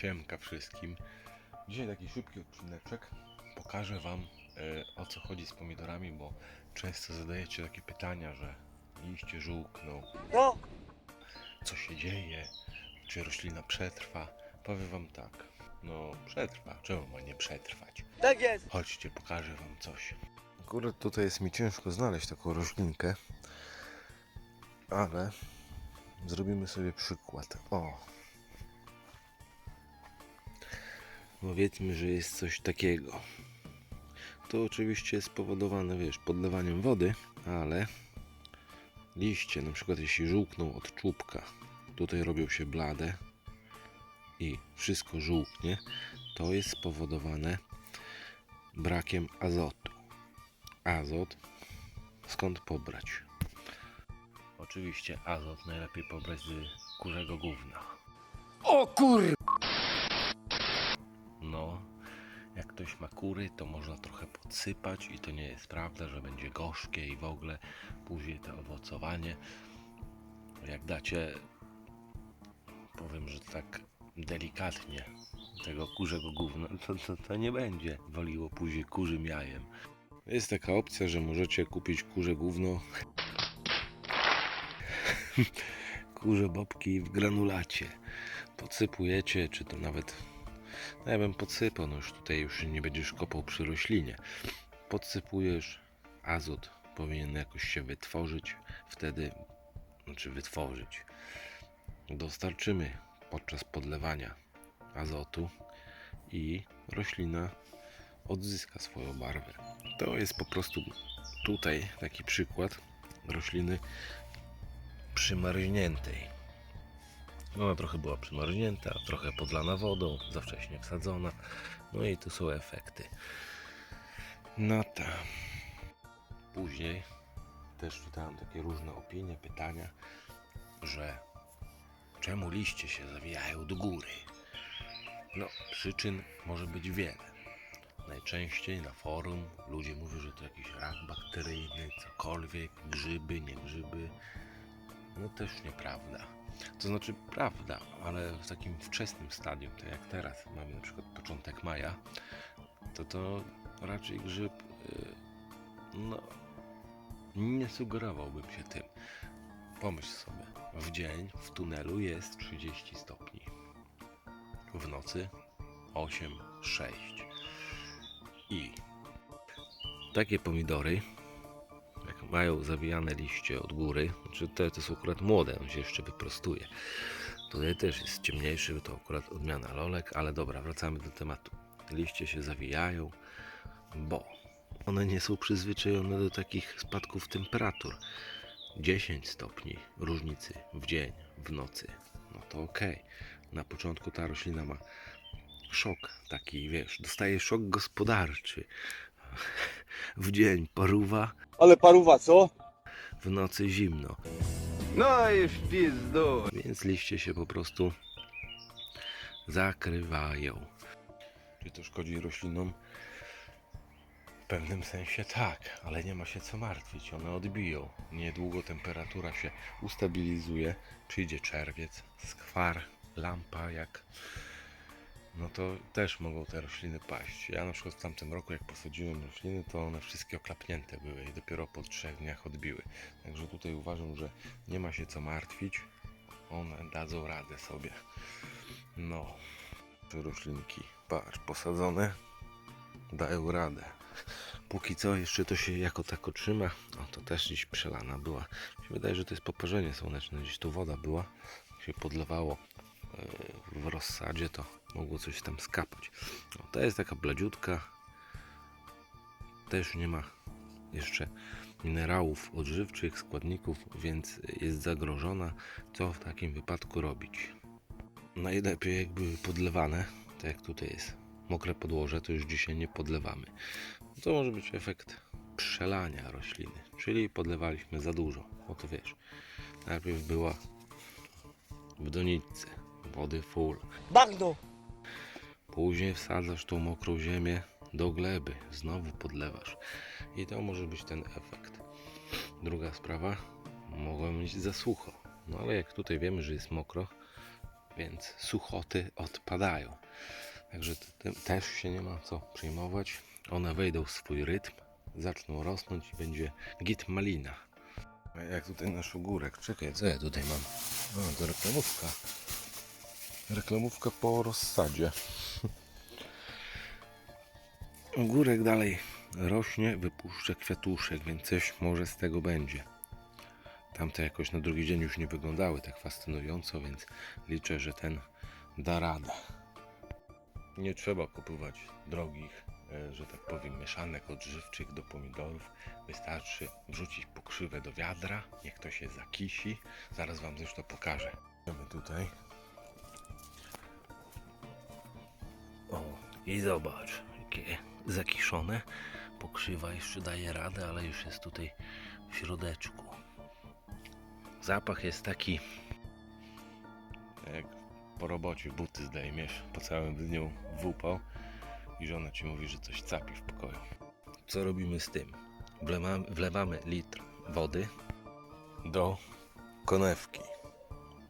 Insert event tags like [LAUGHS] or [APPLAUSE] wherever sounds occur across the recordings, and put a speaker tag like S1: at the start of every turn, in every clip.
S1: Siemka wszystkim. Dzisiaj taki szybki odcineczek. Pokażę Wam e, o co chodzi z pomidorami, bo często zadajecie takie pytania, że liście żółkną,
S2: No,
S1: co się dzieje, czy roślina przetrwa. Powiem Wam tak, no przetrwa, czemu ma nie przetrwać?
S2: tak jest.
S1: Chodźcie, pokażę Wam coś. Akurat tutaj jest mi ciężko znaleźć taką roślinkę, ale zrobimy sobie przykład. O! Powiedzmy, że jest coś takiego. To oczywiście jest spowodowane, wiesz, podlewaniem wody, ale liście, na przykład jeśli żółkną od czubka, tutaj robią się blade i wszystko żółknie, to jest spowodowane brakiem azotu. Azot skąd pobrać? Oczywiście azot najlepiej pobrać z kurzego gówna.
S2: O kur...
S1: No, jak ktoś ma kury, to można trochę podsypać i to nie jest prawda, że będzie gorzkie i w ogóle później to owocowanie. Jak dacie, powiem, że tak delikatnie tego kurzego gówna, to, to, to nie będzie waliło później kurzym jajem. Jest taka opcja, że możecie kupić kurze gówno, [LAUGHS] kurze bobki w granulacie. Podsypujecie, czy to nawet no ja bym podsypał, no już tutaj już nie będziesz kopał przy roślinie. Podsypujesz, azot powinien jakoś się wytworzyć, wtedy, znaczy wytworzyć. Dostarczymy podczas podlewania azotu i roślina odzyska swoją barwę. To jest po prostu tutaj taki przykład rośliny przymarzniętej. Ona trochę była przymarznięta, trochę podlana wodą, za wcześnie wsadzona. No i tu są efekty. No tak. Później też czytałem takie różne opinie, pytania, że czemu liście się zawijają do góry? No, przyczyn może być wiele. Najczęściej na forum ludzie mówią, że to jakiś rak bakteryjny, cokolwiek, grzyby, nie grzyby. No też nieprawda. To znaczy prawda, ale w takim wczesnym stadium, tak jak teraz mamy na przykład początek maja, to to raczej grzyb y, no nie sugerowałbym się tym. Pomyśl sobie, w dzień w tunelu jest 30 stopni. W nocy 8, 6. I takie pomidory mają zawijane liście od góry, znaczy te, te są akurat młode, on się jeszcze wyprostuje. Tutaj też jest ciemniejszy, to akurat odmiana lolek, ale dobra, wracamy do tematu. Liście się zawijają, bo one nie są przyzwyczajone do takich spadków temperatur. 10 stopni różnicy w dzień, w nocy, no to ok. Na początku ta roślina ma szok taki, wiesz, dostaje szok gospodarczy. W dzień paruwa,
S2: Ale paruwa, co?
S1: w nocy zimno,
S3: No i w pizdu.
S1: więc liście się po prostu zakrywają. Czy to szkodzi roślinom? W pewnym sensie tak, ale nie ma się co martwić, one odbiją. Niedługo temperatura się ustabilizuje, przyjdzie czerwiec, skwar, lampa jak no to też mogą te rośliny paść. Ja na przykład w tamtym roku jak posadziłem rośliny, to one wszystkie oklapnięte były i dopiero po trzech dniach odbiły. Także tutaj uważam, że nie ma się co martwić. One dadzą radę sobie. No, te roślinki, patrz, posadzone, dają radę. Póki co jeszcze to się jako tako trzyma. O, to też dziś przelana była. Mi się wydaje, że to jest poparzenie słoneczne. Gdzieś tu woda była. Się podlewało w rozsadzie, to mogło coś tam skapać. No, to jest taka bladziutka. Też nie ma jeszcze minerałów odżywczych, składników, więc jest zagrożona. Co w takim wypadku robić? Najlepiej jak były podlewane, tak jak tutaj jest mokre podłoże, to już dzisiaj nie podlewamy. To może być efekt przelania rośliny, czyli podlewaliśmy za dużo. Bo to wiesz, najpierw była w doniczce wody full,
S2: Bagno.
S1: Później wsadzasz tą mokrą ziemię do gleby, znowu podlewasz. I to może być ten efekt. Druga sprawa, mogłem mieć za sucho. No ale jak tutaj wiemy, że jest mokro, więc suchoty odpadają. Także tym też się nie ma co przejmować. One wejdą w swój rytm, zaczną rosnąć i będzie git malina. A jak tutaj nasz ogórek? Czekaj, co ja tutaj mam? O, to reklamówka. Reklamówka po rozsadzie. [LAUGHS] Ogórek dalej rośnie, wypuszcza kwiatuszek, więc coś może z tego będzie. Tamte jakoś na drugi dzień już nie wyglądały tak fascynująco, więc liczę, że ten da radę. Nie trzeba kupować drogich, e, że tak powiem, mieszanek odżywczych do pomidorów. Wystarczy wrzucić pokrzywę do wiadra, niech to się zakisi. Zaraz Wam zresztą pokażę. Mamy tutaj. I zobacz, jakie zakiszone. Pokrzywa jeszcze daje radę, ale już jest tutaj w środeczku. Zapach jest taki jak po robocie buty zdejmiesz po całym dniu w upał i żona ci mówi, że coś capi w pokoju. Co robimy z tym? Wlewamy, wlewamy litr wody do konewki.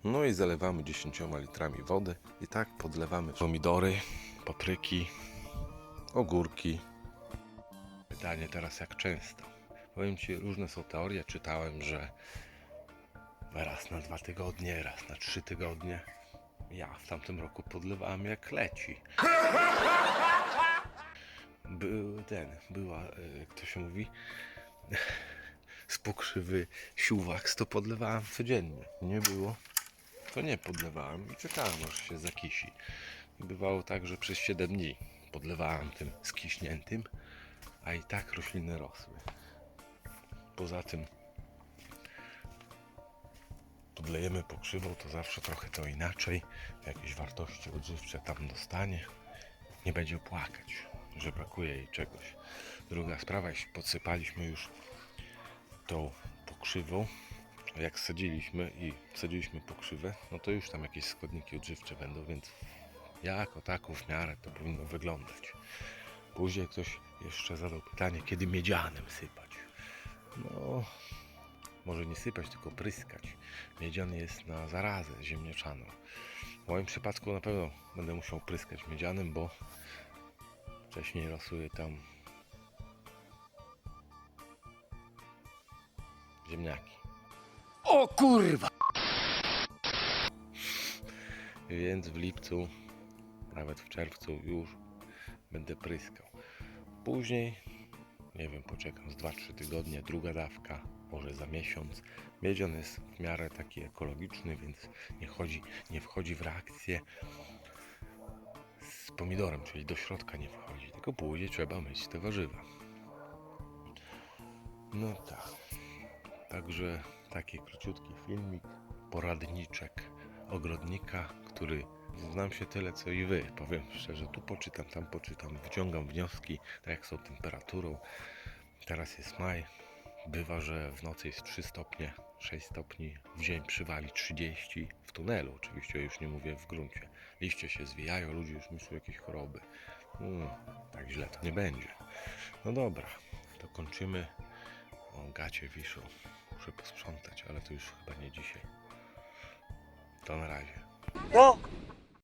S1: No i zalewamy 10 litrami wody i tak podlewamy pomidory, papryki, ogórki. Pytanie teraz jak często? Powiem Ci, różne są teorie. Czytałem, że raz na dwa tygodnie, raz na trzy tygodnie. Ja w tamtym roku podlewałem jak leci. [LAUGHS] Był ten, była, e, jak to się mówi, [LAUGHS] z pokrzywy siuwak, to podlewałem codziennie. Nie było, to nie podlewałem i czekałem aż się zakisi. Bywało tak, że przez 7 dni podlewałem tym skiśniętym, a i tak rośliny rosły. Poza tym podlejemy pokrzywą, to zawsze trochę to inaczej. Jakieś wartości odżywcze tam dostanie. Nie będzie płakać, że brakuje jej czegoś. Druga sprawa, jeśli podsypaliśmy już tą pokrzywą, jak sadziliśmy i sadziliśmy pokrzywę, no to już tam jakieś składniki odżywcze będą, więc jako taką w miarę to powinno wyglądać. Później ktoś jeszcze zadał pytanie, kiedy miedzianem sypać. No, może nie sypać, tylko pryskać. Miedzian jest na zarazę ziemniaczaną. W moim przypadku na pewno będę musiał pryskać miedzianem, bo wcześniej rosły tam ziemniaki.
S2: O kurwa!
S1: Więc w lipcu, nawet w czerwcu już będę pryskał. Później, nie wiem, poczekam z 2-3 tygodnie, druga dawka, może za miesiąc. Miedzian jest w miarę taki ekologiczny, więc nie, chodzi, nie wchodzi w reakcję z pomidorem, czyli do środka nie wchodzi, tylko później trzeba myć te warzywa. No tak. Także taki króciutki filmik, poradniczek ogrodnika, który znam się tyle co i wy. Powiem szczerze, tu poczytam, tam poczytam, wyciągam wnioski, tak jak z tą temperaturą. Teraz jest maj. Bywa, że w nocy jest 3 stopnie, 6 stopni, w dzień przywali 30 w tunelu, oczywiście już nie mówię w gruncie. Liście się zwijają, ludzie już myślą jakieś choroby. Mm, tak źle to nie będzie. No dobra, to kończymy. O, gacie wiszą. Muszę posprzątać, ale to już chyba nie dzisiaj. To na razie.
S2: No,